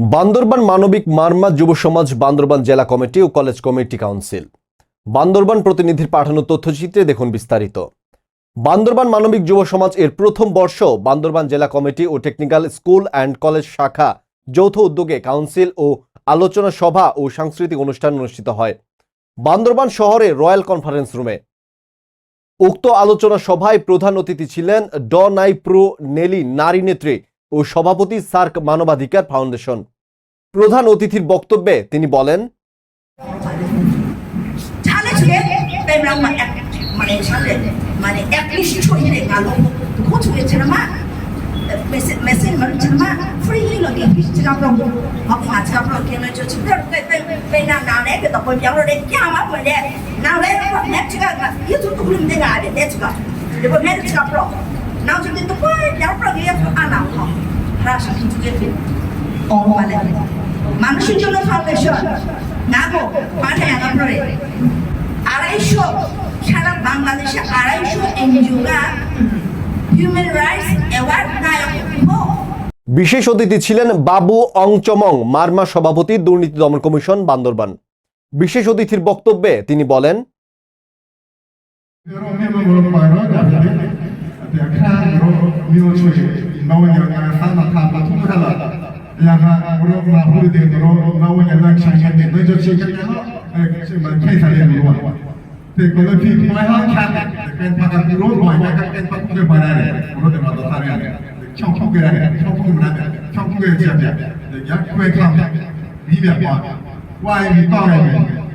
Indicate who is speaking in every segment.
Speaker 1: বান্দরবান মানবিক মারমা যুব সমাজ বান্দরবান জেলা কমিটি ও কলেজ কমিটি কাউন্সিল। বান্দরবান প্রতিনিধির পাঠানো তথ্যচিত্রে দেখুন বিস্তারিত। বান্দরবান মানবিক যুব সমাজ এর প্রথম বর্ষ বান্দরবান জেলা কমিটি ও টেকনিক্যাল স্কুল অ্যান্ড কলেজ শাখা যৌথ উদ্যোগে কাউন্সিল ও আলোচনা সভা ও সাংস্কৃতিক অনুষ্ঠান অনুষ্ঠিত হয়। বান্দরবান শহরে রয়্যাল কনফারেন্স রুমে। উক্ত আলোচনা সভায় প্রধান অতিথি ছিলেন ড নাই প্রো নেলি নারী নেত্রী ও সভাপতি সার্ক মানবাধিকার ফাউন্ডেশন প্রধান অতিথির বক্তব্যে তিনি বলেন
Speaker 2: Now to the probably to allow to
Speaker 1: বিশেষ অতিথি ছিলেন বাবু অংচমং মার্মা সভাপতি দুর্নীতি দমন কমিশন বান্দরবান। বিশেষ অতিথির বক্তব্যে তিনি বলেন der Kran Miro
Speaker 3: Chuje, Mawanya Kara Sama Kapa Tumhala, Yama Rok Mahu de Rok Mawanya Lak Shangan de Nojo Chuje, Man Kesa Yen Luan. The quality my heart can can pack up the road boy, I can pack up the banana, road the mother Sarian, Chong Chong Gara, Chong Chong Gara, Chong Chong Gara, Yak Kwe Kang, Nibia
Speaker 1: Kwa, Why we talk about it?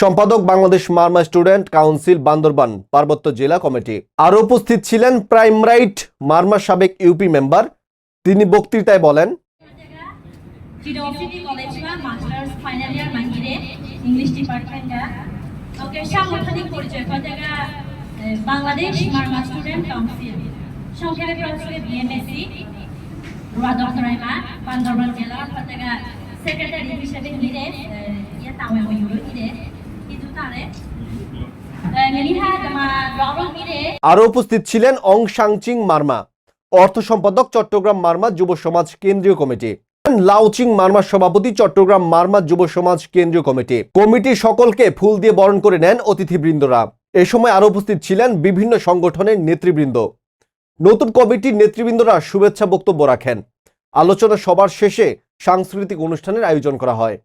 Speaker 1: সম্পাদক Bangladesh Marma student council Bandarban পার্বত্য জেলা committee. আরও উপস্থিত ছিলেন prime right Marma সাবেক UP member. তিনি বক্তৃতায় বলেন
Speaker 4: সেক্রেটারি হিসেবে নিরে ইয়ে ওইগুলো নিরে
Speaker 1: আরও উপস্থিত ছিলেন অং সাংচিং মার্মা, অর্থ সম্পাদক চট্টগ্রাম মারমা যুব সমাজ কেন্দ্রীয় কমিটি লাউচিং মারমা সভাপতি চট্টগ্রাম মারমা যুব সমাজ কেন্দ্রীয় কমিটি। কমিটির সকলকে ফুল দিয়ে বরণ করে নেন অতিথিবৃন্দরা। এ সময় আরও উপস্থিত ছিলেন বিভিন্ন সংগঠনের নেতৃবৃন্দ। নতুন কমিটির নেতৃবৃন্দরা শুভেচ্ছা বক্তব্য রাখেন। আলোচনা সবার শেষে সাংস্কৃতিক অনুষ্ঠানের আয়োজন করা হয়।